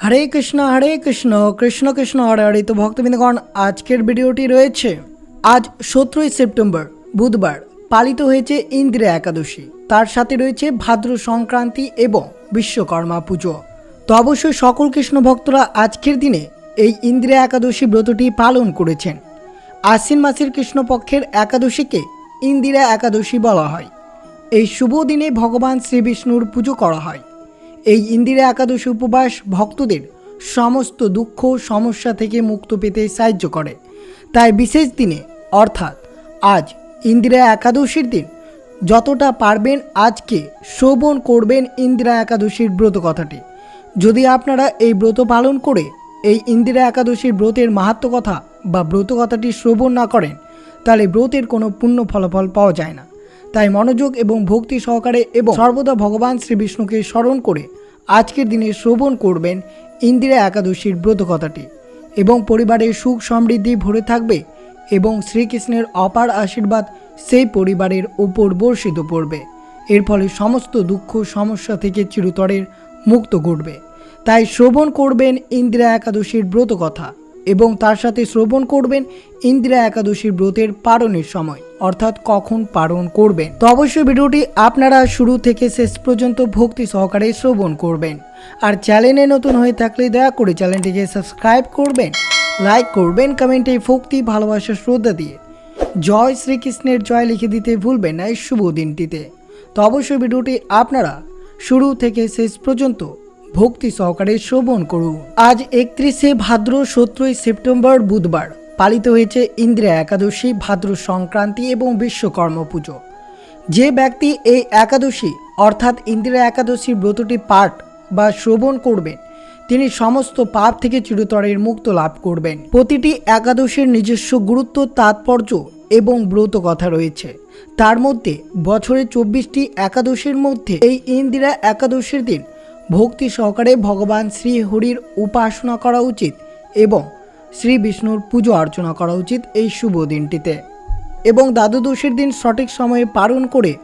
হরে কৃষ্ণ হরে কৃষ্ণ কৃষ্ণ কৃষ্ণ, হরে হরে। তো ভক্তবৃন্দগণ, আজকের ভিডিওটি রয়েছে। আজ সতেরোই সেপ্টেম্বর, বুধবার, পালিত হয়েছে ইন্দ্রা একাদশী। তার সাথে রয়েছে ভাদ্র সংক্রান্তি এবং বিশ্বকর্মা পুজো। তো অবশ্যই সকল কৃষ্ণ ভক্তরা আজকের দিনে এই ইন্দ্রা একাদশী ব্রতটি পালন করেছেন। আশ্বিন মাসের কৃষ্ণপক্ষের একাদশীকে ইন্দিরা একাদশী বলা হয়। এই শুভ দিনে ভগবান শ্রী বিষ্ণুর পুজো করা হয়। এই ইন্দিরা একাদশী উপবাস ভক্তদের সমস্ত দুঃখ সমস্যা থেকে মুক্ত পেতে সাহায্য করে। তাই বিশেষ দিনে, অর্থাৎ আজ ইন্দিরা একাদশীর দিন, যতটা পারবেন আজকে শ্রবণ করবেন ইন্দিরা একাদশীর ব্রত কথাটি। যদি আপনারা এই ব্রত পালন করে এই ইন্দিরা একাদশীর ব্রতের মাহাত্ম কথা বা ব্রত কথাটি শ্রবণ না করেন, তাহলে ব্রতের কোনো পূর্ণ ফলাফল পাওয়া যায় না। তাই মনোযোগ এবং ভক্তি সহকারে এবং সর্বদা ভগবান শ্রী বিষ্ণুকে স্মরণ করে আজকের দিনে শ্রবণ করবেন ইন্দিরা একাদশীর ব্রত কথাটি এবং পরিবারের সুখ সমৃদ্ধি ভরে থাকবে এবং শ্রীকৃষ্ণের অপার আশীর্বাদ সেই পরিবারের ওপর বর্ষিত পড়বে। এর ফলে সমস্ত দুঃখ, সমস্যা থেকে চিরতরের মুক্ত ঘটবে। তাই শ্রবণ করবেন ইন্দিরা একাদশীর ব্রত কথা এবং তার সাথে শ্রবণ করবেন ইন্দিরা একাদশীর ব্রতের পারণের সময়, অর্থাৎ কখন পালন করবেন। তো অবশ্যই ভিডিওটি আপনারা শুরু থেকে শেষ পর্যন্ত ভক্তি সহকারে শ্রবণ করবেন। আর চ্যানেলে নতুন হয়ে থাকলে দয়া করে চ্যানেলটিকে সাবস্ক্রাইব করবেন, লাইক করবেন, কমেন্টে ভক্তি, ভালোবাসা, শ্রদ্ধা দিয়ে। জয় শ্রীকৃষ্ণের জয় লিখে দিতে ভুলবেন না এই শুভ দিনটিতে। তো অবশ্যই ভিডিওটি আপনারা শুরু থেকে শেষ পর্যন্ত ভক্তি সহকারে শ্রবণ করুন। আজ একত্রিশে ভাদ্র সতেরোই সেপ্টেম্বর বুধবার পালিত হয়েছে ইন্দিরা একাদশী, ভাদ্র সংক্রান্তি এবং বিশ্বকর্ম পুজো। যে ব্যক্তি এই একাদশী, অর্থাৎ ইন্দিরা একাদশীর ব্রতটি পাঠ বা শ্রবণ করবেন, তিনি সমস্ত পাপ থেকে চিরতরের মুক্ত লাভ করবেন। প্রতিটি একাদশীর নিজস্ব গুরুত্ব, তাৎপর্য এবং ব্রত কথা রয়েছে। তার মধ্যে বছরে চব্বিশটি একাদশীর মধ্যে এই ইন্দিরা একাদশীর দিন ভক্তি সহকারে ভগবান শ্রী হরির উপাসনা করা উচিত এবং শ্রী বিষ্ণুর পুজো অর্চনা করা উচিত এই শুভ দিনটিতে। এবং দ্বাদশীর দিন সঠিক সময়ে পালন করে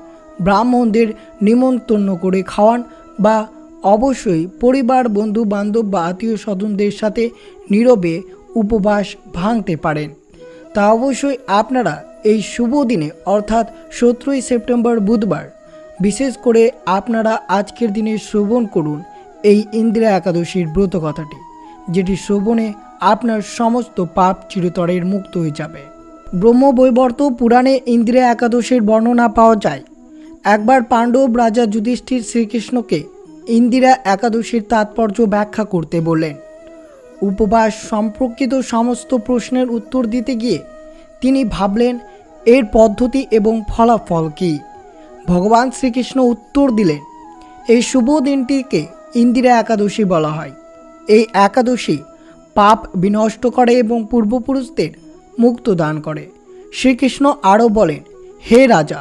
ব্রাহ্মণদের নিমন্ত্রণ করে খাওয়ান বা অবশ্যই পরিবার বন্ধু বান্ধব বা আত্মীয় স্বজনদের সাথে নীরবে উপবাস ভাঙতে পারেন। তা অবশ্যই আপনারা এই শুভ দিনে, অর্থাৎ সতেরোই সেপ্টেম্বর বুধবার বিশেষ করে আপনারা আজকের দিনে শ্রবণ করুন এই ইন্দিরা একাদশীর ব্রত কথাটি, যেটি শ্রবণে আপনার সমস্ত পাপ চিরতরের মুক্ত হয়ে যাবে। ব্রহ্মবৈবর্ত পুরাণে ইন্দিরা একাদশীর বর্ণনা পাওয়া যায়, একবার পাণ্ডব রাজা যুধিষ্ঠির শ্রীকৃষ্ণকে ইন্দিরা একাদশীর তাৎপর্য ব্যাখ্যা করতে বললেন। উপবাস সম্পর্কিত সমস্ত প্রশ্নের উত্তর দিতে গিয়ে তিনি ভাবলেন, এর পদ্ধতি এবং ফলাফল কী? ভগবান শ্রীকৃষ্ণ উত্তর দিলেন, এই শুভ দিনটিকে ইন্দিরা একাদশী বলা হয়। এই একাদশী পাপ বিনষ্ট করে এবং পূর্বপুরুষদের মুক্ত দান করে। শ্রীকৃষ্ণ আরও বলেন, হে রাজা,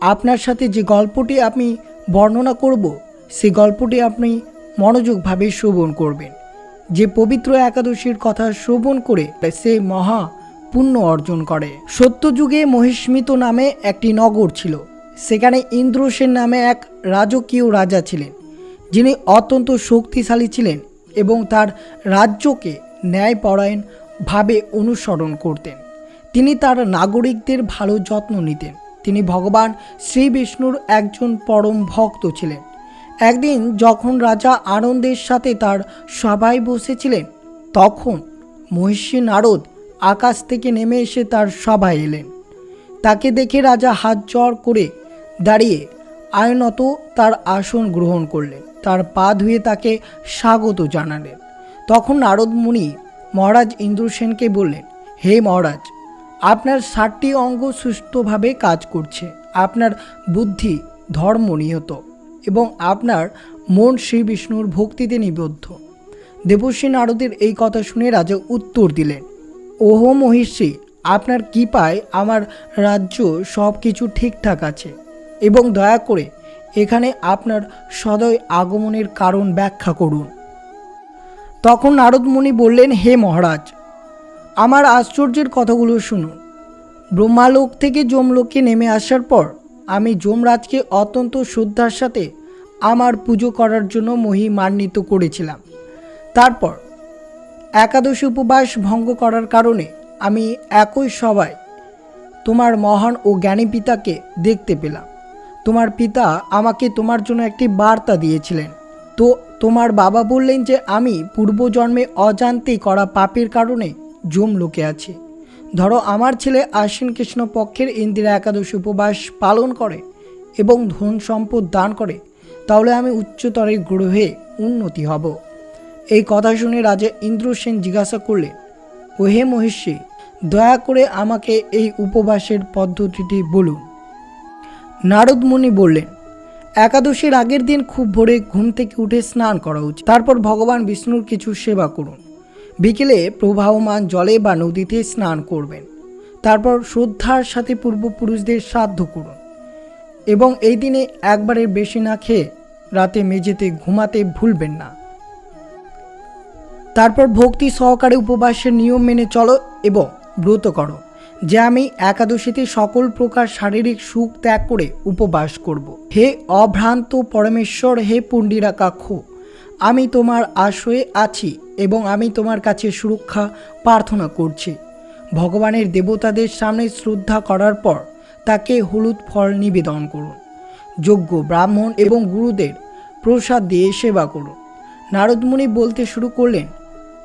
আপনার সাথে যে গল্পটি আমি বর্ণনা করব সেই গল্পটি আপনি মনোযোগভাবে শ্রবণ করবেন। যে পবিত্র একাদশীর কথা শ্রবণ করে সে মহা পুণ্য অর্জন করে। সত্যযুগে মহিষ্মিত নামে একটি নগর ছিল। সেখানে ইন্দ্রসেন নামে এক রাজকীয় রাজা ছিলেন, যিনি অত্যন্ত শক্তিশালী ছিলেন এবং তার রাজ্যকে ন্যায়পরায়ণভাবে অনুসরণ করতেন। তিনি তার নাগরিকদের ভালো যত্ন নিতেন। তিনি ভগবান শ্রী বিষ্ণুর একজন পরম ভক্ত ছিলেন। একদিন যখন রাজা আনন্দের সাথে তার সভায় বসেছিলেন, তখন মহিষী নারদ আকাশ থেকে নেমে এসে তার সভায় এলেন। তাকে দেখে রাজা হাত জড় করে দাঁড়িয়ে আয়নত তার আসন গ্রহণ করলেন। তার পা ধুয়ে তাকে স্বাগত জানালেন। তখন নারদ মুনি মহারাজ ইন্দ্রসেনকে বললেন, হে মহারাজ, আপনার ষাটটি অঙ্গ সুস্থভাবে কাজ করছে। আপনার বুদ্ধি ধর্ম নিহত এবং আপনার মন শ্রী বিষ্ণুর ভক্তিতে নিবদ্ধ। দেবশ্রী নারদের এই কথা শুনে রাজা উত্তর দিলেন, ওহো মহিষী, আপনার কৃপায় আমার রাজ্য সব কিছু ঠিকঠাক আছে। এবং দয়া করে এখানে আপনার সদয় আগমনের কারণ ব্যাখ্যা করুন। তখন নারদ মুনি বললেন, হে মহারাজ, আমার আশ্চর্যের কথাগুলো শুনুন। ব্রহ্মালোক থেকে যমলোকে নেমে আসার পর আমি যমরাজকে অত্যন্ত শ্রদ্ধার সাথে আমার পুজো করার জন্য মহিমান্বিত করেছিলাম। তারপর একাদশী উপবাস ভঙ্গ করার কারণে আমি একই সবাই তোমার মহান ও জ্ঞানী পিতাকে দেখতে পেলাম। তোমার পিতা আমাকে তোমার জন্য একটি বার্তা দিয়েছিলেন। তো তোমার বাবা বললেন যে, আমি পূর্বজন্মে অজান্তেই করা পাপের কারণে জম লোকে আছি। ধরো, আমার ছেলে আশ্বিন কৃষ্ণ পক্ষের ইন্দিরা একাদশী উপবাস পালন করে এবং ধন সম্পদ দান করে, তাহলে আমি উচ্চতরের গ্রহে উন্নতি হব। এই কথা শুনে রাজা ইন্দ্রসেন জিজ্ঞাসা করলেন ও হে মহিষী, দয়া করে আমাকে এই উপবাসের পদ্ধতিটি বলুন। নারদ মুনি বললেন, একাদশীর আগের দিন খুব ভোরে ঘুম থেকে উঠে স্নান করা উচিত। তারপর ভগবান বিষ্ণুর কিছু সেবা করুন। বিকেলে প্রবাহমান জলে বা নদীতে স্নান করবেন। তারপর শ্রদ্ধার সাথে পূর্বপুরুষদের শ্রাদ্ধ করুন। এবং এই দিনে একবারের বেশি না খেয়ে রাতে মেঝেতে ঘুমাতে ভুলবেন না। তারপর ভক্তি সহকারে উপবাসের নিয়ম মেনে চলো এবং ব্রত করো। যে আমি একাদশীতে সকল প্রকার শারীরিক সুখ ত্যাগ করে উপবাস করব। হে অভ্রান্ত পরমেশ্বর, হে পুণ্ডিরাকাক্ষ আমি তোমার আশ্রয়ে আছি এবং আমি তোমার কাছে সুরক্ষা প্রার্থনা করছি। ভগবানের দেবতাদের সামনে শ্রদ্ধা করার পর তাকে হলুদ ফল নিবেদন করুন। যোগ্য ব্রাহ্মণ এবং গুরুদের প্রসাদ দিয়ে সেবা করুন। নারদমুনি বলতে শুরু করলেন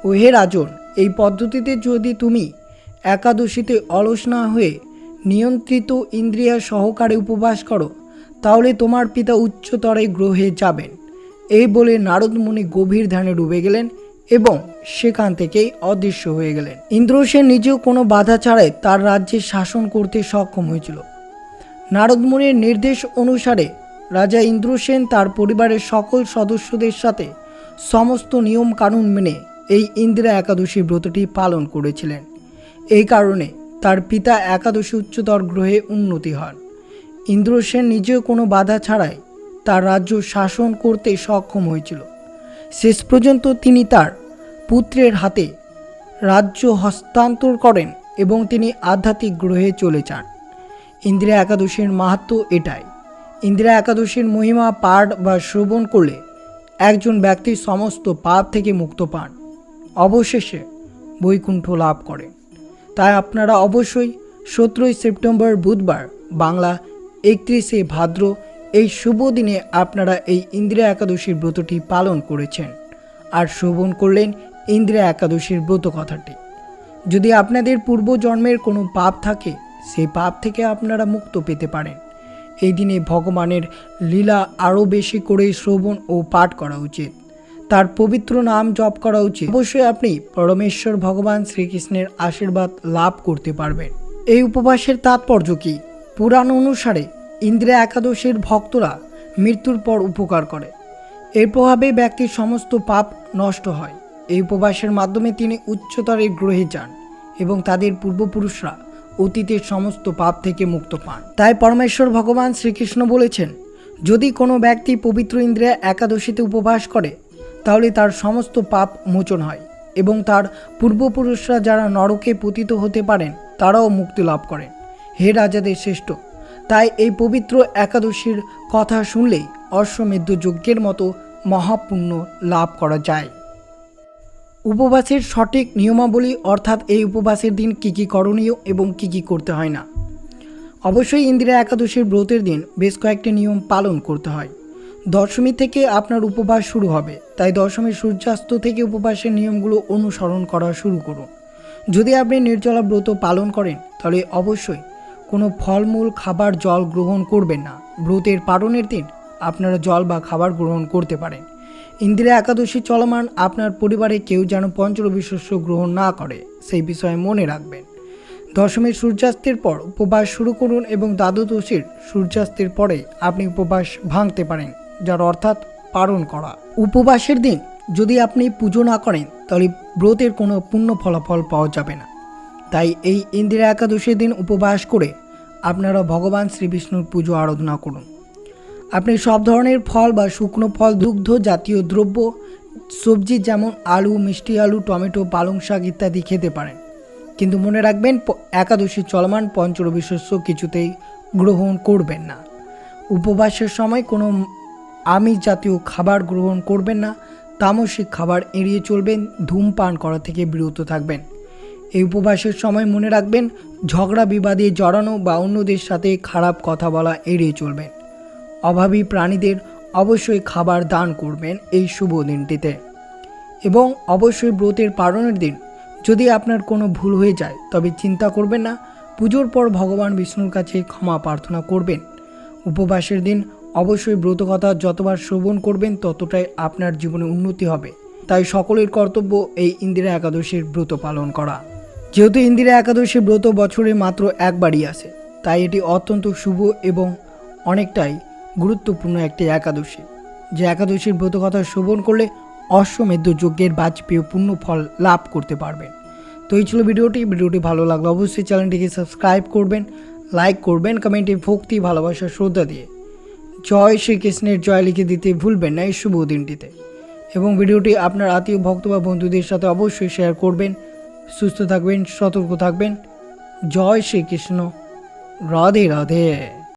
ও হে রাজন, এই পদ্ধতিতে যদি তুমি একাদশীতে অলস না হয়ে নিয়ন্ত্রিত ইন্দ্রিয়া সহকারে উপবাস করো, তাহলে তোমার পিতা উচ্চতরে গ্রহে যাবেন। এই বলে নারদ মুনি গভীর ধ্যানে ডুবে গেলেন এবং সেখান থেকেই অদৃশ্য হয়ে গেলেন। ইন্দ্রসেন নিজেও কোনো বাধা ছাড়াই তার রাজ্যে শাসন করতে সক্ষম হয়েছিল। নারদমুনির নির্দেশ অনুসারে রাজা ইন্দ্রসেন তার পরিবারের সকল সদস্যদের সাথে সমস্ত নিয়ম কানুন মেনে এই ইন্দিরা একাদশী ব্রতটি পালন করেছিলেন। এই কারণে তার পিতা একাদশী উচ্চতর গ্রহে উন্নতি হন। ইন্দ্রসেন নিজেও কোনো বাধা ছাড়াই তার রাজ্য শাসন করতে সক্ষম হয়েছিল। শেষ পর্যন্ত তিনি তার পুত্রের হাতে রাজ্য হস্তান্তর করেন এবং তিনি আধ্যাত্মিক গ্রহে চলে যান। ইন্দিরা একাদশীর মাহাত্ম এটাই। ইন্দিরা একাদশীর মহিমা পাঠ বা শ্রবণ করলে একজন ব্যক্তি সমস্ত পাপ থেকে মুক্ত পান। অবশেষে বৈকুণ্ঠ লাভ করেন তাই আপনারা অবশ্যই সতেরোই সেপ্টেম্বর বুধবার বাংলা একত্রিশে ভাদ্র এই শুভ দিনে আপনারা এই ইন্দিরা একাদশীর ব্রতটি পালন করেছেন। আর শ্রবণ করলেন ইন্দিরা একাদশীর ব্রত কথাটি। যদি আপনাদের পূর্বজন্মের কোনো পাপ থাকে সেই পাপ থেকে আপনারা মুক্ত পেতে পারেন। এই দিনে ভগবানের লীলা আরও বেশি করে শ্রবণ ও পাঠ করা উচিত। তার পবিত্র নাম জপ করা উচিত। অবশ্যই আপনি পরমেশ্বর ভগবান শ্রীকৃষ্ণের আশীর্বাদ লাভ করতে পারবেন। এই উপবাসের তাৎপর্য কি? পুরাণ অনুসারে ইন্দিরা একাদশীর ভক্তরা মৃত্যুর পর উপকার করে। এর প্রভাবে ব্যক্তির সমস্ত পাপ নষ্ট হয়। এই উপবাসের মাধ্যমে তিনি উচ্চতরের গ্রহে যান এবং তাদের পূর্বপুরুষরা অতীতের সমস্ত পাপ থেকে মুক্ত পান। তাই পরমেশ্বর ভগবান শ্রীকৃষ্ণ বলেছেন, যদি কোনো ব্যক্তি পবিত্র ইন্দ্রিয়া একাদশীতে উপবাস করে তাহলে তার সমস্ত পাপ মোচন হয় এবং তার পূর্বপুরুষরা যারা নরকে পতিত হতে পারেন, তারাও মুক্তি লাভ করেন। হে রাজাদের শ্রেষ্ঠ, তাই এই পবিত্র একাদশীর কথা শুনলেই অশ্বমেধ যজ্ঞের মতো মহাপুণ্য লাভ করা যায়। উপবাসের সঠিক নিয়মাবলী অর্থাৎ এই উপবাসের দিন কী কী করণীয় এবং কী কী করতে হয় না? অবশ্যই ইন্দিরা একাদশীর ব্রতের দিন বেশ কয়েকটি নিয়ম পালন করতে হয়। দশমী থেকে আপনার উপবাস শুরু হবে। তাই দশমীর সূর্যাস্ত থেকে উপবাসের নিয়মগুলো অনুসরণ করা শুরু করুন। যদি আপনি নির্জলা ব্রত পালন করেন, তাহলে অবশ্যই কোনো ফলমূল, খাবার, জল গ্রহণ করবেন না। ব্রতের পালনের দিন আপনারা জল বা খাবার গ্রহণ করতে পারেন। ইন্দিরা একাদশী চলমান আপনার পরিবারে কেউ যেন পঞ্চরবি শস্য গ্রহণ না করে, সেই বিষয়ে মনে রাখবেন। দশমীর সূর্যাস্তের পর উপবাস শুরু করুন এবং দ্বাদশীর সূর্যাস্তের পরে আপনি উপবাস ভাঙতে পারেন। যার অর্থাৎ পালন করা। উপবাসের দিন যদি আপনি পুজো না করেন, তাহলে ব্রতের কোনো পূর্ণ ফলাফল পাওয়া যাবে না। তাই এই ইন্দিরা একাদশীর দিন উপবাস করে আপনারা ভগবান শ্রী বিষ্ণুর পুজো আরাধনা করুন। আপনি সব ধরনের ফল বা শুকনো ফল, দুগ্ধ জাতীয় দ্রব্য, সবজি যেমন আলু, মিষ্টি আলু, টমেটো, পালং শাক ইত্যাদি খেতে পারেন। কিন্তু মনে রাখবেন একাদশী চলমান পঞ্চরবি শস্য কিছুতেই গ্রহণ করবেন না। উপবাসের সময় কোনো আমিষ জাতীয় খাবার গ্রহণ করবেন না, তামসিক খাবার এড়িয়ে চলবেন, ধূমপান করা থেকে বিরত থাকবেন। এই উপবাসের সময় মনে রাখবেন, ঝগড়া বিবাদে জড়ানো বা অন্যদের সাথে খারাপ কথা বলা এড়িয়ে চলবেন। অভাবী প্রাণীদের অবশ্যই খাবার দান করবেন এই শুভ দিনটিতে। এবং অবশ্যই ব্রতের পালনের দিন। যদি আপনার কোনো ভুল হয়ে যায়, তবে চিন্তা করবেন না, পুজোর পর ভগবান বিষ্ণুর কাছে ক্ষমা প্রার্থনা করবেন। উপবাসের দিন অবশ্যই ব্রত কথা যতবার শ্রবণ করবেন ততটাই আপনার জীবনে উন্নতি হবে। তাই সকলের কর্তব্য এই ইন্দিরা একাদশীর ব্রত পালন করা। যেহেতু ইন্দিরা একাদশী ব্রত বছরে মাত্র একবারই আসে, তাই এটি অত্যন্ত শুভ এবং অনেকটাই গুরুত্বপূর্ণ একটি একাদশী। যে একাদশীর ব্রত কথা শ্রবণ করলে অশ্বমেধ যজ্ঞের বাজপেয় পূর্ণ ফল লাভ করতে পারবেন। তো এই ছিল ভিডিওটি। ভিডিওটি ভালো লাগলে অবশ্যই চ্যানেলটিকে সাবস্ক্রাইব করবেন, লাইক করবেন, কমেন্টে ভক্তি, ভালোবাসা, শ্রদ্ধা দিয়ে। জয় শ্রীকৃষ্ণের জয় লিখে দিতে ভুলবেন না এই শুভ দিনটিতে। এবং ভিডিওটি আপনার আত্মীয়, ভক্ত বা বন্ধুদের সাথে অবশ্যই শেয়ার করবেন। সুস্থ থাকবেন, সতর্ক থাকবেন। জয় শ্রীকৃষ্ণ। রাধে রাধে।